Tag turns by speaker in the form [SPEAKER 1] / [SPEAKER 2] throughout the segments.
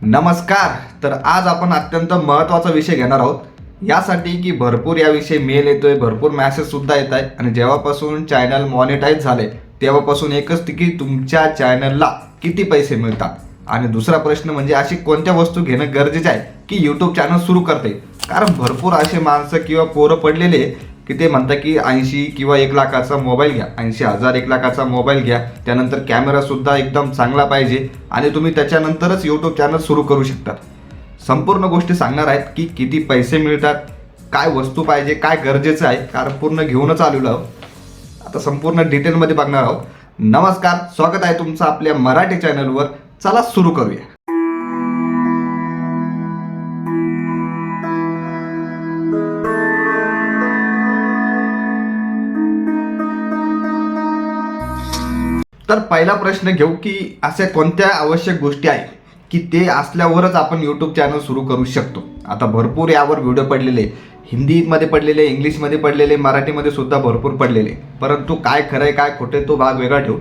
[SPEAKER 1] नमस्कार तर आज आपण अत्यंत महत्त्वाचा विषय घेणार आहोत. यासाठी की भरपूर याविषयी मेल येतोय भरपूर मॅसेजसुद्धा येत आहे आणि जेव्हापासून चॅनल मॉनिटाईज झाले तेव्हापासून एकच की तुमच्या चॅनलला किती पैसे मिळतात? आणि दुसरा प्रश्न म्हणजे अशी कोणत्या वस्तू घेणं गरजेचं आहे की यूट्यूब चॅनल सुरू करते? कारण भरपूर असे माणसं किंवा पोरं पडलेले आहे की ते म्हणतात की ऐंशी किंवा एक लाखाचा मोबाईल घ्या. ऐंशी हजार एक लाखाचा मोबाईल घ्या. त्यानंतर कॅमेरासुद्धा एकदम चांगला पाहिजे आणि तुम्ही त्याच्यानंतरच यूट्यूब चॅनल सुरू करू शकता. संपूर्ण गोष्टी सांगणार आहेत की किती पैसे मिळतात काय वस्तू पाहिजे काय गरजेचं आहे कारण पूर्ण घेऊनच आलेलो आहोत. आता संपूर्ण डिटेलमध्ये बघणार आहोत. नमस्कार स्वागत आहे तुमचं आपल्या मराठी चॅनलवर चला सुरू करूया. तर पहिला प्रश्न घेऊ की अशा कोणत्या आवश्यक गोष्टी आहेत की ते असल्यावरच आपण यूट्यूब चॅनल सुरू करू शकतो? आता भरपूर यावर व्हिडिओ पडलेले हिंदीमध्ये पडलेले इंग्लिशमध्ये पडलेले मराठीमध्ये सुद्धा भरपूर पडलेले. परंतु काय खरं आहे काय खोटे तो भाग वेगळा ठेवू.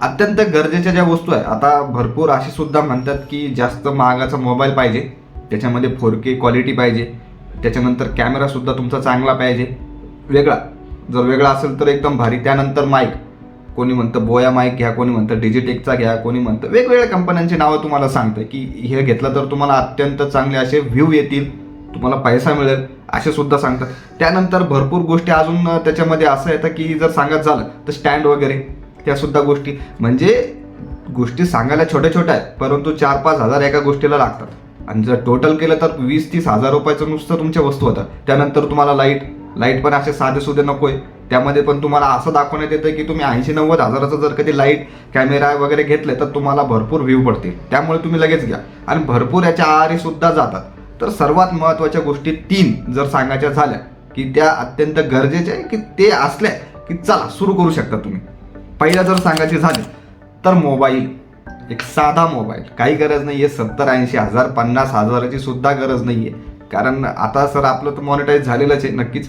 [SPEAKER 1] अत्यंत गरजेच्या ज्या वस्तू आहे आता भरपूर असे सुद्धा म्हणतात की जास्त महागाचा मोबाईल पाहिजे त्याच्यामध्ये फोर के क्वालिटी पाहिजे त्याच्यानंतर कॅमेरासुद्धा तुमचा चांगला पाहिजे. वेगळा. जर वेगळा असेल तर एकदम भारी. त्यानंतर माईक कोणी म्हणतं बोया माईक घ्या कोणी म्हणतं डिजिटेकचा घ्या कोणी म्हणतं वेगवेगळ्या कंपन्यांची नावं तुम्हाला सांगतं की हे घेतलं तर तुम्हाला अत्यंत चांगले असे व्ह्यू येतील तुम्हाला पैसा मिळेल असे सुद्धा सांगतात. त्यानंतर भरपूर गोष्टी अजून त्याच्यामध्ये असं येतं की जर सांगत झालं तर स्टँड वगैरे त्यासुद्धा गोष्टी. म्हणजे गोष्टी सांगायला छोट्या छोट्या आहेत परंतु चार पाच हजार एका गोष्टीला लागतात. आणि जर टोटल केलं तर वीस तीस हजार रुपयाचं नुसतं तुमच्या वस्तू होतात. त्यानंतर तुम्हाला लाइट लाइट पण असे साधे सुधे आहे त्यामध्ये पण तुम्हाला असं दाखवण्यात येतं की तुम्ही ऐंशी नव्वद हजाराचं जर कधी लाइट कॅमेरा वगैरे घेतले तर तुम्हाला भरपूर व्ह्यू पडतील. त्यामुळे तुम्ही लगेच घ्या. आणि भरपूर याच्या आहारी सुद्धा जातात. तर सर्वात महत्त्वाच्या गोष्टी तीन जर सांगायच्या झाल्या की त्या अत्यंत गरजेच्या आहे की ते असल्या की चला सुरू करू शकता तुम्ही. पहिला जर सांगायचे झाले तर मोबाईल एक साधा मोबाईल काही गरज नाही आहे सत्तर ऐंशी हजार पन्नास हजाराची सुद्धा गरज नाही आहे कारण आता सर आपलं तर मॉनिटाईज झालेलंच आहे नक्कीच.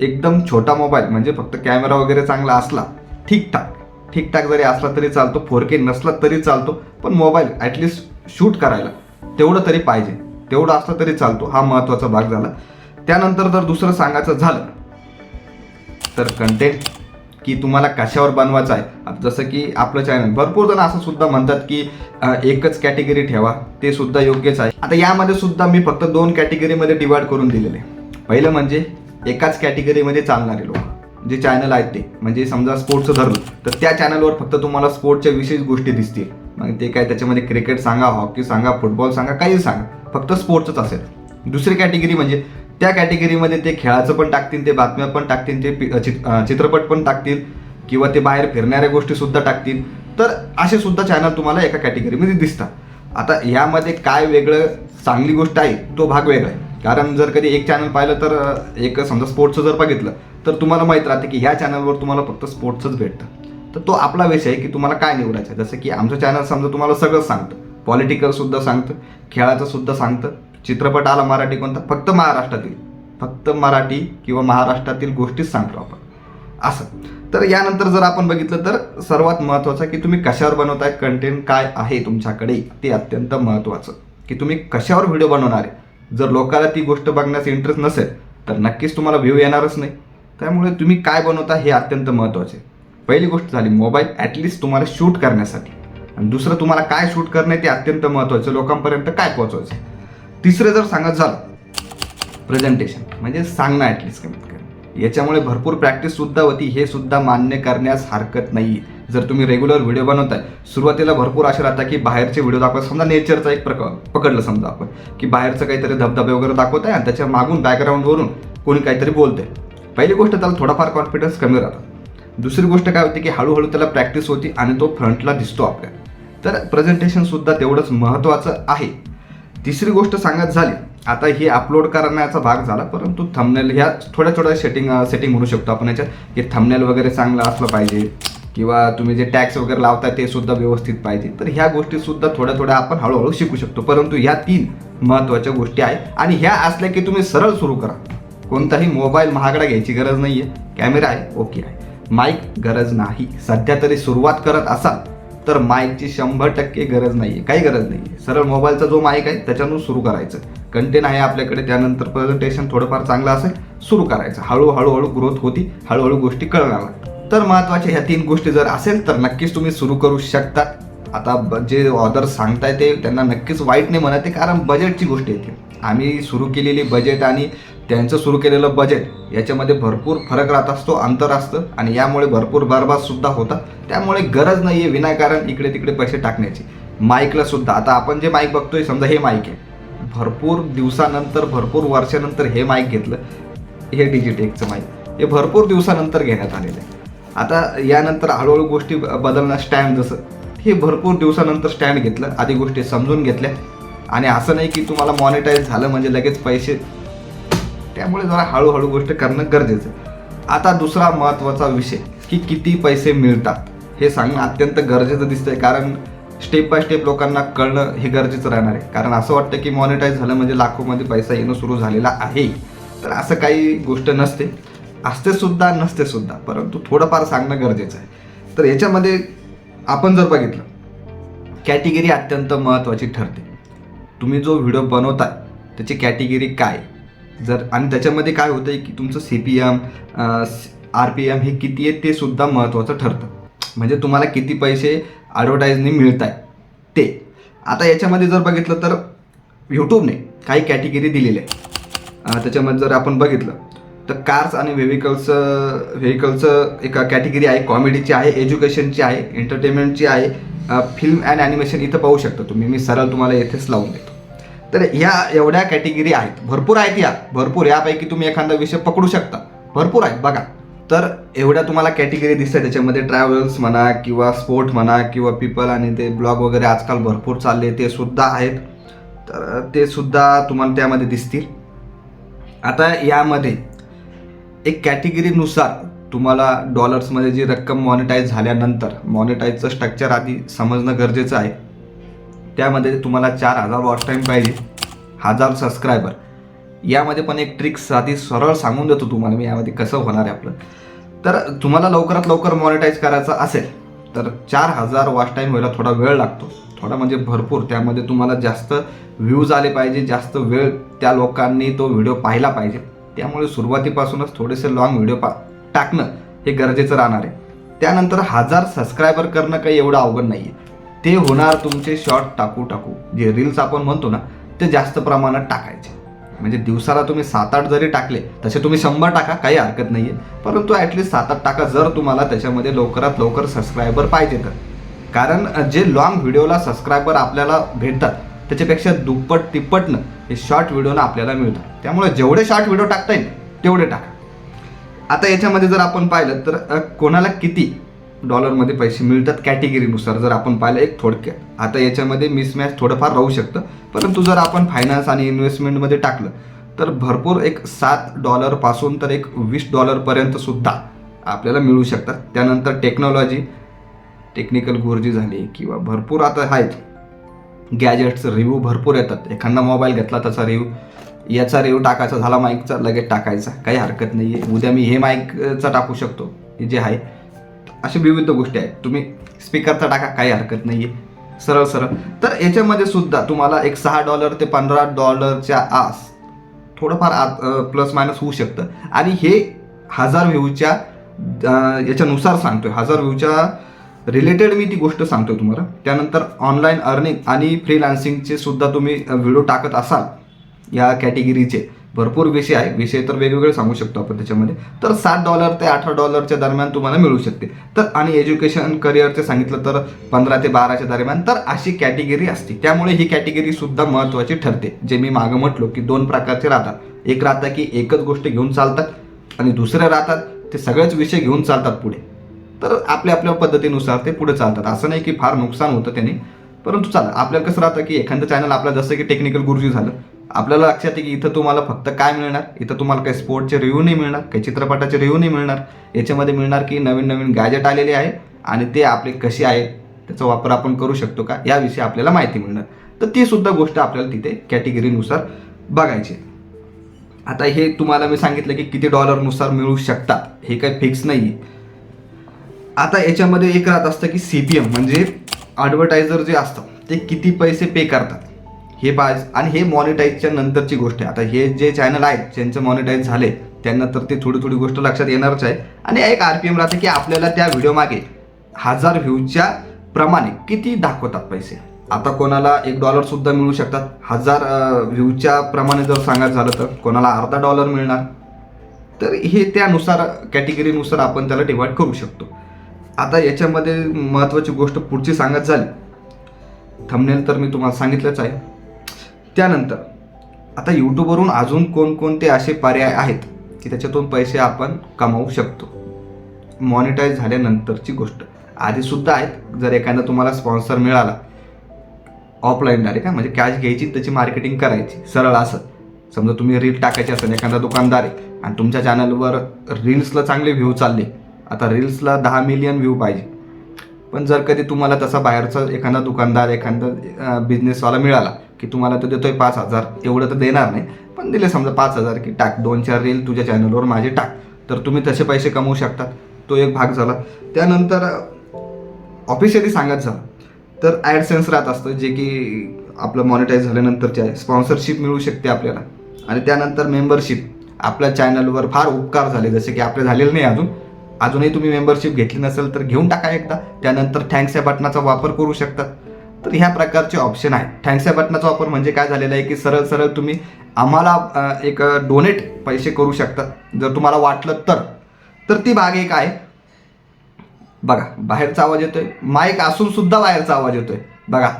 [SPEAKER 1] एकदम छोटा मोबाईल म्हणजे फक्त कॅमेरा वगैरे चांगला असला ठीकठाक. ठीकठाक जरी असला तरी चालतो फोर के नसला तरी चालतो पण मोबाईल ॲटलिस्ट शूट करायला तेवढं तरी पाहिजे. तेवढं असलं तरी चालतो हा महत्त्वाचा भाग झाला. त्यानंतर जर दुसरं सांगायचं झालं तर कंटेंट की तुम्हाला कशावर बनवायचं आहे. जसं की आपलं चॅनल भरपूर जण असं सुद्धा म्हणतात की एकच कॅटेगरी ठेवा ते सुद्धा योग्यच आहे. आता यामध्ये सुद्धा मी फक्त दोन कॅटेगरीमध्ये डिवाइड करून दिलेले. पहिलं म्हणजे एकाच कॅटेगरीमध्ये चालणारे लोक. जे चॅनल आहेत ते. म्हणजे समजा स्पोर्ट्सचं धरलं तर त्या चॅनलवर फक्त तुम्हाला स्पोर्टच्या विशेष गोष्टी दिसतील. मग ते काय त्याच्यामध्ये क्रिकेट सांगा हॉकी सांगा फुटबॉल सांगा काही सांगा. फक्त स्पोर्ट्सच असेल. दुसरी कॅटेगरी म्हणजे त्या कॅटेगरीमध्ये ते खेळाचं पण टाकतील ते बातम्या पण टाकतील ते पि- चित्रपट पण टाकतील किंवा ते बाहेर फिरणाऱ्या गोष्टीसुद्धा टाकतील. तर असे सुद्धा चॅनल तुम्हाला एका कॅटेगरीमध्ये दिसतात. आता यामध्ये काय वेगळं चांगली गोष्ट आहे तो भाग वेगळा आहे. कारण जर कधी एक चॅनल पाहिलं तर एक समजा स्पोर्ट्सचं जर बघितलं तर तुम्हाला माहीत राहते की ह्या चॅनलवर तुम्हाला फक्त स्पोर्ट्सच भेटतं. तर तो आपला विषय की तुम्हाला काय निवडायचं आहे? जसं की आमचं चॅनल समजा तुम्हाला सगळंच सांगतं. पॉलिटिकलसुद्धा सांगतं खेळाचंसुद्धा सांगतं. चित्रपट आला मराठी कोणता? फक्त महाराष्ट्रातील. फक्त मराठी किंवा महाराष्ट्रातील गोष्टीच सांगतो आपण. असं. तर यानंतर जर आपण बघितलं तर सर्वात महत्त्वाचं की तुम्ही कशावर बनवताय? कंटेंट काय आहे तुमच्याकडे? ते अत्यंत महत्त्वाचं. की तुम्ही कशावर व्हिडिओ बनवणार आहे? जर लोकांना ती गोष्ट बघण्याचा इंटरेस्ट नसेल तर नक्कीच तुम्हाला व्ह्यू येणारच नाही. त्यामुळे तुम्ही काय बनवता हे अत्यंत महत्त्वाचे पहिली गोष्ट झाली मोबाईल ॲटलिस्ट तुम्हाला शूट करण्यासाठी. आणि दुसरं तुम्हाला काय शूट करणं आहे ते अत्यंत महत्त्वाचं लोकांपर्यंत काय पोहोचवायचं. तिसरं जर सांगत झालं प्रेझेंटेशन म्हणजे सांगणं ॲटलिस्ट कमीत कमी. याच्यामुळे भरपूर प्रॅक्टिससुद्धा होती. हे सुद्धा मान्य करण्यास हरकत नाही जर तुम्ही रेग्युलर व्हिडिओ बनवताय सुरुवातीला भरपूर असे राहतात की बाहेरचे व्हिडिओ दाखवत समजा नेचरचा एक प्रकार पकडलं समजा आपण की बाहेरचं काहीतरी धबधबे वगैरे दाखवत आहे आणि त्याच्या मागून बॅकग्राऊंडवरून कोणी काहीतरी बोलते पहिली गोष्ट त्याला थोडाफार कॉन्फिडन्स कमी राहतो. दुसरी गोष्ट काय होती की हळूहळू त्याला प्रॅक्टिस होती आणि तो फ्रंटला दिसतो आपल्या. तर प्रेझेंटेशनसुद्धा तेवढंच महत्त्वाचं आहे. तिसरी गोष्ट सांगत झाली आता हे अपलोड करण्याचा भाग झाला परंतु थंबनेल ह्या थोड्या थोड्या सेटिंग सेटिंग म्हणू शकतो आपण याच्यात की थंबनेल वगैरे चांगलं असलं पाहिजे. किंवा तुम्ही जे टॅक्स वगैरे लावताय ते सुद्धा व्यवस्थित पाहिजे. तर ह्या गोष्टी सुद्धा थोड्या थोड्या आपण हळूहळू शिकू शकतो. परंतु ह्या तीन महत्त्वाच्या गोष्टी आहेत. आणि ह्या असल्या की तुम्ही सरळ सुरू करा. कोणताही मोबाईल महागडा घ्यायची गरज नाही आहे कॅमेरा आहे ओके आहे. माईक गरज नाही. सध्या तरी सुरुवात करत असाल तर माईकची शंभर टक्के गरज नाही आहे काही गरज नाही आहे सरळ मोबाईलचा जो माईक आहे त्याच्यातून सुरू करायचं. कंटेन आहे आपल्याकडे त्यानंतर प्रेझेंटेशन थोडंफार चांगलं असेल सुरू करायचं. हळूहळू हळू ग्रोथ होती. हळूहळू गोष्टी कळणार लागतात तर महत्त्वाच्या ह्या तीन गोष्टी जर असेल तर नक्कीच तुम्ही सुरू करू शकता. आता ब- जे ऑर्डर सांगताय ते त्यांना नक्कीच वाईट नाही म्हणत आहे कारण बजेटची गोष्ट येते आम्ही सुरू केलेली बजेट आणि त्यांचं सुरू केलेलं बजेट याच्यामध्ये भरपूर फरक राहत असतो अंतर असतं आणि यामुळे भरपूर बरबाद होता त्यामुळे गरज नाही आहे विनाकारण इकडे तिकडे पैसे टाकण्याची. माईकला सुद्धा आता आपण जे माईक बघतोय समजा हे माईक आहे. भरपूर दिवसानंतर भरपूर वर्षानंतर हे माईक घेतलं हे डिजिटेकचं माईक हे भरपूर दिवसानंतर घेण्यात आलेलं आहे. आता यानंतर हळूहळू गोष्टी ब- बदलणं स्टँड जसं. हे भरपूर दिवसानंतर स्टँड घेतलं आधी गोष्टी समजून घेतल्या. आणि असं नाही की तुम्हाला मॉनिटाईज झालं म्हणजे लगेच पैसे. त्यामुळे जरा हळूहळू गोष्ट करणं गरजेचं आहे. आता दुसरा महत्त्वाचा विषय की किती पैसे मिळतात हे सांगणं अत्यंत गरजेचं दिसतंय. कारण स्टेप बाय स्टेप लोकांना कळणं हे गरजेचं राहणार आहे. कारण असं वाटतं की मॉनिटाईज झालं म्हणजे लाखोमध्ये पैसा येणं सुरू झालेला आहे. तर असं काही गोष्ट नसते. असते सुद्धा नसते सुद्धा परंतु थोडंफार सांगणं गरजेचं आहे. तर याच्यामध्ये आपण जर बघितलं कॅटेगरी अत्यंत महत्त्वाची ठरते. तुम्ही जो व्हिडिओ बनवता त्याची कॅटेगरी काय? जर आणि त्याच्यामध्ये काय होतं आहे की तुमचं C P M R P M हे किती आहे ते सुद्धा महत्त्वाचं ठरतं. म्हणजे तुम्हाला किती पैसे ॲडव्हर्टाईजने मिळत आहे ते. आता याच्यामध्ये जर बघितलं तर यूट्यूबने काही कॅटेगरी दिलेल्या आहे त्याच्यामध्ये जर आपण बघितलं तर कार्स आणि व्हेकल्सचं व्हेकलचं एक कॅटेगरी आहे कॉमेडीची आहे एज्युकेशनची आहे एंटरटेनमेंटची आहे. फिल्म अँड ॲनिमेशन इथं पाहू शकता तुम्ही. मी सरळ तुम्हाला येथेच लावून देतो. तर ह्या एवढ्या कॅटेगरी आहेत. भरपूर आहेत या. भरपूर. यापैकी तुम्ही एखादा विषय पकडू शकता. भरपूर आहेत. बघा. तर एवढ्या तुम्हाला कॅटेगरी दिसतात त्याच्यामध्ये ट्रॅव्हल्स म्हणा किंवा स्पोर्ट म्हणा किंवा पीपल आणि ते ब्लॉग वगैरे आजकाल भरपूर चालले. ते सुद्धा आहेत. तर ते सुद्धा तुम्हाला त्यामध्ये दिसतील. आता यामध्ये एक कॅटेगरीनुसार तुम्हाला डॉलर्समध्ये जी रक्कम मॉनिटाईज झाल्यानंतर मॉनिटाईजचं स्ट्रक्चर आधी समजणं गरजेचं आहे. त्यामध्ये तुम्हाला चार हजार वॉच टाईम पाहिजे हजार सबस्क्रायबर यामध्ये पण एक ट्रिक्स साधी सरळ सांगून देतो तुम्हाला मी यामध्ये कसं होणार आहे आपलं. तर तुम्हाला लवकरात लवकर मॉनिटाईज करायचं असेल तर चार हजार वॉच टाईम व्हायला थोडा वेळ लागतो. थोडा म्हणजे भरपूर त्यामध्ये तुम्हाला जास्त व्ह्यूज आले पाहिजे जास्त वेळ त्या लोकांनी तो व्हिडिओ पाहिला पाहिजे. त्यामुळे सुरुवातीपासूनच थोडेसे लॉंग व्हिडिओ पा टाकणं हे गरजेचं राहणार आहे. त्यानंतर हजार सबस्क्रायबर करणं काही एवढं अवघड नाही आहे ते होणार तुमचे शॉर्ट टाकू टाकू. जे रील्स आपण म्हणतो ना ते जास्त प्रमाणात टाकायचे. म्हणजे दिवसाला तुम्ही सात आठ जरी टाकले तसे तुम्ही शंभर टाका काही हरकत नाही आहे परंतु ॲटलिस्ट सात आठ टाका जर तुम्हाला त्याच्यामध्ये लवकरात लवकर सबस्क्रायबर पाहिजे तर. कारण जे लॉंग व्हिडिओला सबस्क्रायबर आपल्याला भेटतात त्याच्यापेक्षा दुप्पट तिप्पटनं हे शॉर्ट व्हिडिओनं आपल्याला मिळतात. त्यामुळे जेवढे शॉर्ट व्हिडिओ टाकता येईल तेवढे टाका. आता याच्यामध्ये जर आपण पाहिलं तर कोणाला किती डॉलरमध्ये पैसे मिळतात कॅटेगरीनुसार जर आपण पाहिलं एक थोडक्यात. आता याच्यामध्ये मिसमॅच थोडंफार राहू शकतं. परंतु जर आपण फायनान्स आणि इन्व्हेस्टमेंटमध्ये टाकलं तर भरपूर एक सात डॉलरपासून तर एक वीस डॉलरपर्यंत सुद्धा आपल्याला मिळू शकतात. त्यानंतर टेक्नॉलॉजी टेक्निकल गुरुजी झाली किंवा भरपूर आता आहेत. गॅजेट्स रिव्ह्यू भरपूर येतात. एखादा मोबाईल घेतला त्याचा रिव्ह्यू याचा रिव्ह्यू टाकायचा झाला माईकचा लगेच टाकायचा. काही हरकत नाही आहे उद्या मी हे माईकचा टाकू शकतो. हे जे आहे अशा विविध गोष्टी आहेत. तुम्ही स्पीकरचा टाका काही हरकत नाही आहे सरळ सरळ. तर याच्यामध्ये सुद्धा तुम्हाला एक सहा डॉलर ते पंधरा डॉलरच्या आस थोडंफार आ प्लस मायनस होऊ शकतं. आणि हे हजार व्ह्यूच्या याच्यानुसार सांगतोय. हजार व्ह्यूच्या रिलेटेड मी ती गोष्ट सांगतो तुम्हाला. त्यानंतर ऑनलाईन अर्निंग आणि फ्रीलान्सिंगचे सुद्धा तुम्ही व्हिडिओ टाकत असाल या कॅटेगरीचे भरपूर विषय आहे. विषय तर वेगवेगळे सांगू शकतो आपण त्याच्यामध्ये. तर सात डॉलर ते अठरा डॉलरच्या दरम्यान तुम्हाला मिळू शकते. तर आणि एज्युकेशन करिअरचे सांगितलं तर पंधरा ते बाराच्या दरम्यान. तर अशी कॅटेगरी असते. त्यामुळे ही कॅटेगरी सुद्धा महत्त्वाची ठरते. जे मी मागं म्हटलो की दोन प्रकारचे राहतात. एक राहतं की एकच गोष्ट घेऊन चालतात आणि दुसरं राहतात ते सगळेच विषय घेऊन चालतात पुढे. तर आपल्या आपल्या पद्धतीनुसार ते पुढे चालतात. असं नाही की फार नुकसान होतं त्याने परंतु चाल आपल्याला कसं राहतं की एखादं चॅनल आपलं जसं की टेक्निकल गुरुजी झालं आपल्याला लक्षात आहे की इथं तुम्हाला फक्त काय मिळणार? इथं तुम्हाला काही स्पोर्टचे रिव्ह्यू नाही मिळणार काही चित्रपटाचे रिव्ह्यू नाही मिळणार. याच्यामध्ये मिळणार की नवीन नवीन गॅजेट आलेले आहे आणि ते आपले कसे आहे त्याचा वापर आपण करू शकतो का? याविषयी आपल्याला माहिती मिळणार. तर ती सुद्धा गोष्ट आपल्याला तिथे कॅटेगरीनुसार बघायची आता हे तुम्हाला मी सांगितलं की किती डॉलरनुसार मिळू शकतात. हे काही फिक्स नाही आहे आता याच्यामध्ये एक राहत असतं की सी पी एम म्हणजे ॲडव्हर्टायझर जे असतं ते किती पैसे पे करतात. हे पाहिजे आणि हे मॉनिटाईजच्या नंतरची गोष्ट आहे. आता हे जे चॅनल आहेत ज्यांचं मॉनिटाईज झाले त्यांना तर ते थोडी थोडी गोष्ट लक्षात येणारच आहे. आणि एक आर पी एम राहते की आपल्याला त्या व्हिडिओमागे हजार व्ह्यूजच्या प्रमाणे किती दाखवतात पैसे. आता कोणाला एक डॉलरसुद्धा मिळू शकतात. हजार व्ह्यूच्या प्रमाणे जर सांगायचं झालं तर कोणाला अर्धा डॉलर मिळणार. तर हे त्यानुसार कॅटेगरीनुसार आपण त्याला डिवाईड करू शकतो. आता याच्यामध्ये महत्त्वाची गोष्ट पुढची सांगत झाली. थंबनेल तर मी तुम्हाला सांगितलंच आहे. त्यानंतर आता यूट्यूबवरून अजून कोणकोणते असे पर्याय आहेत की त्याच्यातून पैसे आपण कमावू शकतो? मॉनिटाईज झाल्यानंतरची गोष्ट. आधीसुद्धा आहेत जर एखादा तुम्हाला स्पॉन्सर मिळाला. ऑफलाईन डायरेक्ट म्हणजे कॅश घ्यायची त्याची मार्केटिंग करायची. सरळ असं. समजा तुम्ही रील टाकायची असेल एखादा दुकानदार आहे आणि तुमच्या चॅनलवर रील्सला चांगले व्ह्यू चालले आता रील्सला दहा मिलियन व्ह्यू पाहिजे. पण जर कधी तुम्हाला तसा बाहेरचा एखादा दुकानदार एखादा बिझनेसवाला मिळाला की तुम्हाला तो देतोय पाच हजार एवढं तर देणार नाही. पण दिले समजा पाच हजार की टाक दोन चार रील तुझ्या चॅनलवर माझे टाक तर तुम्ही तसे पैसे कमवू शकता. तो एक भाग झाला. त्यानंतर ऑफिशियली सांगत झालं तर ॲडसेन्स राहत असतं जे की आपलं मॉनिटाईज झाल्यानंतरचे आहे. स्पॉन्सरशिप मिळू शकते आपल्याला. आणि त्यानंतर मेंबरशिप आपल्या चॅनलवर फार उपकार झाले जसे की आपले झालेले नाही अजून. अजूनही तुम्ही मेंबरशिप घेतली नसेल तर घेऊन टाका एकदा. त्यानंतर थँक्स या बटनाचा वापर करू शकता. तर ह्या प्रकारचे ऑप्शन आहे थँक्स या बटनाचा वापर म्हणजे काय झालेला आहे की सरळ सरळ तुम्ही आम्हाला एक डोनेट पैसे करू शकतात जर तुम्हाला वाटलं तर. तर ती बाग एक आहे. बघा बाहेरचा आवाज येतोय. माईक असून सुद्धा बाहेरचा आवाज येतोय. बघा.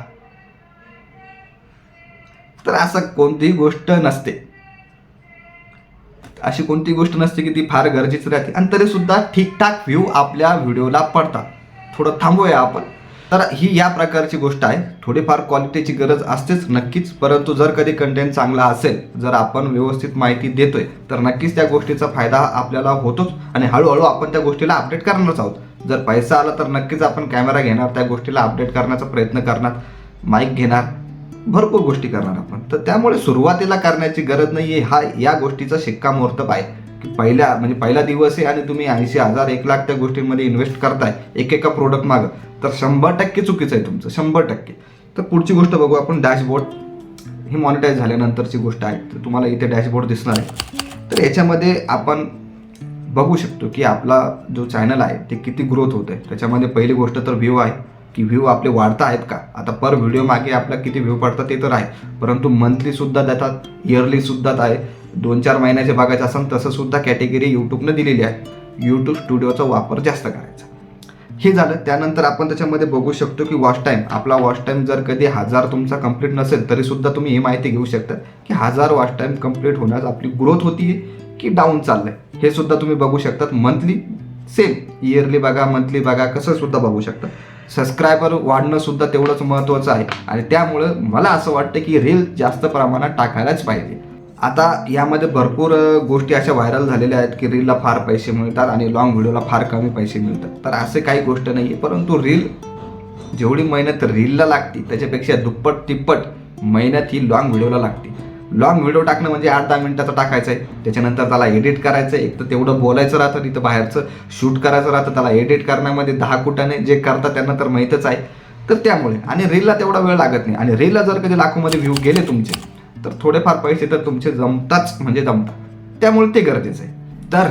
[SPEAKER 1] तर असं कोणतीही गोष्ट नसते. अशी कोणती गोष्ट नसते की ती फार गरजेची राहते. आणि तरीसुद्धा ठीकठाक व्ह्यू आपल्या व्हिडिओला पडतात. थोडं थांबूया आपण. तर ही या प्रकारची गोष्ट आहे. थोडीफार क्वालिटीची गरज असतेच नक्कीच. परंतु जर कधी कंटेंट चांगला असेल जर आपण व्यवस्थित माहिती देतोय तर नक्कीच त्या गोष्टीचा फायदा आपल्याला होतोच. आणि हळूहळू आपण त्या गोष्टीला अपडेट करणारच आहोत. जर पैसा आला तर नक्कीच आपण कॅमेरा घेणार त्या गोष्टीला अपडेट करण्याचा प्रयत्न करणार. माईक घेणार. भरपूर गोष्टी करणार आपण. तर त्यामुळे सुरुवातीला करण्याची गरज नाही आहे हा या गोष्टीचा शिक्कामोर्तब आहे. की पहिल्या म्हणजे पहिला दिवस आहे आणि तुम्ही ऐंशी हजार एक लाख त्या गोष्टींमध्ये इन्व्हेस्ट करताय. एक एका प्रोडक्ट मागं. तर शंभर टक्के चुकीचं आहे तुमचं. शंभर टक्के. तर पुढची गोष्ट बघू आपण. डॅशबोर्ड ही मॉनिटाईज झाल्यानंतरची गोष्ट आहे. तर तुम्हाला इथे डॅशबोर्ड दिसणार आहे. तर याच्यामध्ये आपण बघू शकतो की आपला जो चॅनल आहे ते किती ग्रोथ होत आहे त्याच्यामध्ये पहिली गोष्ट तर व्ह्यू आहे. की व्ह्यू आपले वाढता आहेत का? आता पर व्हिडिओ मागे आपला किती व्ह्यू पडतात ते तर आहे. परंतु मंथलीसुद्धा देतात इयरलीसुद्धा आहे. दोन चार महिन्याचे बघायचं असेल तसंसुद्धा कॅटेगरी यूट्यूबनं दिलेली आहे. यूट्यूब स्टुडिओचा वापर जास्त करायचा. हे झालं. त्यानंतर आपण त्याच्यामध्ये बघू शकतो की वॉच टाईम आपला वॉच टाईम जर कधी हजार तुमचा कंप्लीट नसेल तरीसुद्धा तुम्ही ही माहिती घेऊ शकता की हजार वॉच टाईम कंप्लीट होण्यास आपली ग्रोथ होती की डाऊन चाललंय. हे सुद्धा तुम्ही बघू शकतात. मंथली सेम इयरली बघा मंथली बघा कसं सुद्धा बघू शकता. सबस्क्रायबर वाढणं सुद्धा तेवढंच महत्त्वाचं आहे. आणि त्यामुळं मला असं वाटतं की रील जास्त प्रमाणात टाकायलाच पाहिजे. आता यामध्ये भरपूर गोष्टी अशा व्हायरल झालेल्या आहेत की रीलला फार पैसे मिळतात आणि लॉंग व्हिडिओला फार कमी पैसे मिळतात. तर असे काही गोष्ट नाही आहे परंतु रील जेवढी मेहनत रीलला लागते त्याच्यापेक्षा दुप्पट तिप्पट मेहनत ही लॉंग व्हिडिओला लागते. लॉंग व्हिडिओ टाकणं म्हणजे आठ दहा मिनिटाचं टाकायचं आहे त्याच्यानंतर त्याला एडिट करायचं आहे एक तर तेवढं बोलायचं राहतं तिथं बाहेरचं. शूट करायचं राहतं त्याला एडिट करण्यामध्ये दहा कुटाने जे करतात त्यांना तर माहीतच आहे. तर त्यामुळे आणि रीलला तेवढा वेळ लागत नाही. आणि रीलला जर कधी लाखोमध्ये व्ह्यू गेले तुमचे तर थोडेफार पैसे तर तुमचे जमताच म्हणजे जमतात. त्यामुळे ते गरजेचं आहे. तर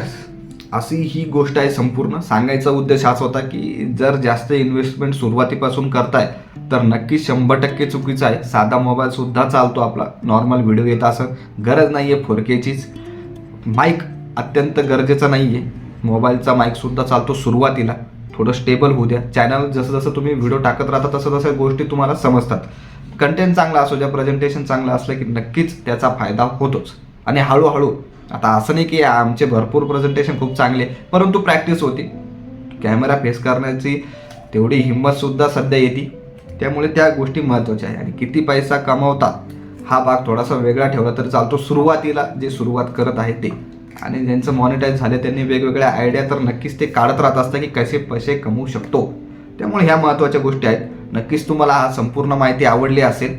[SPEAKER 1] अशी ही गोष्ट आहे संपूर्ण. सांगायचा उद्देश हाच होता की जर जास्त इन्व्हेस्टमेंट सुरुवातीपासून करताय तर नक्की शंभर टक्के चुकीचं आहे. साधा मोबाईल सुद्धा चालतो आपला. नॉर्मल व्हिडिओ येत असं गरज नाही आहे फोर केचीच माईक अत्यंत गरजेचा नाही आहे मोबाईलचा माईकसुद्धा चालतो सुरुवातीला. थोडं स्टेबल होऊ द्या. चॅनल जसं जसं तुम्ही व्हिडिओ टाकत राहता तसं तसं गोष्टी तुम्हाला समजतात. कंटेंट चांगला असो ज्या प्रेझेंटेशन चांगलं असलं की नक्कीच त्याचा फायदा होतोच. आणि हळूहळू आता असं नाही की आमचे भरपूर प्रेझेंटेशन खूप चांगले परंतु प्रॅक्टिस होती. कॅमेरा फेस करण्याची तेवढी हिंमतसुद्धा सध्या येते. त्यामुळे त्या गोष्टी महत्त्वाच्या आहे आणि किती पैसा कमावतात हा भाग थोडासा वेगळा ठेवला तर चालतो. सुरुवातीला जे सुरुवात करत आहे ते. आणि ज्यांचं मॉनिटाईज झाले त्यांनी वेगवेगळ्या आयडिया तर नक्कीच ते काढत राहत असतं की कसे पैसे कमवू शकतो. त्यामुळे ह्या महत्त्वाच्या गोष्टी आहेत. नक्कीच तुम्हाला हा संपूर्ण माहिती आवडली असेल.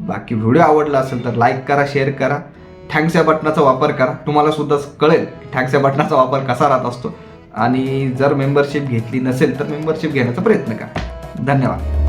[SPEAKER 1] बाकी व्हिडिओ आवडला असेल तर लाईक करा शेअर करा. थँक्स या बटनाचा वापर करा. तुम्हाला सुद्धा कळेल थँक्स या बटनाचा वापर कसा राहत असतो. आणि जर मेंबरशिप घेतली नसेल तर मेंबरशिप घेण्याचा प्रयत्न करा. धन्यवाद.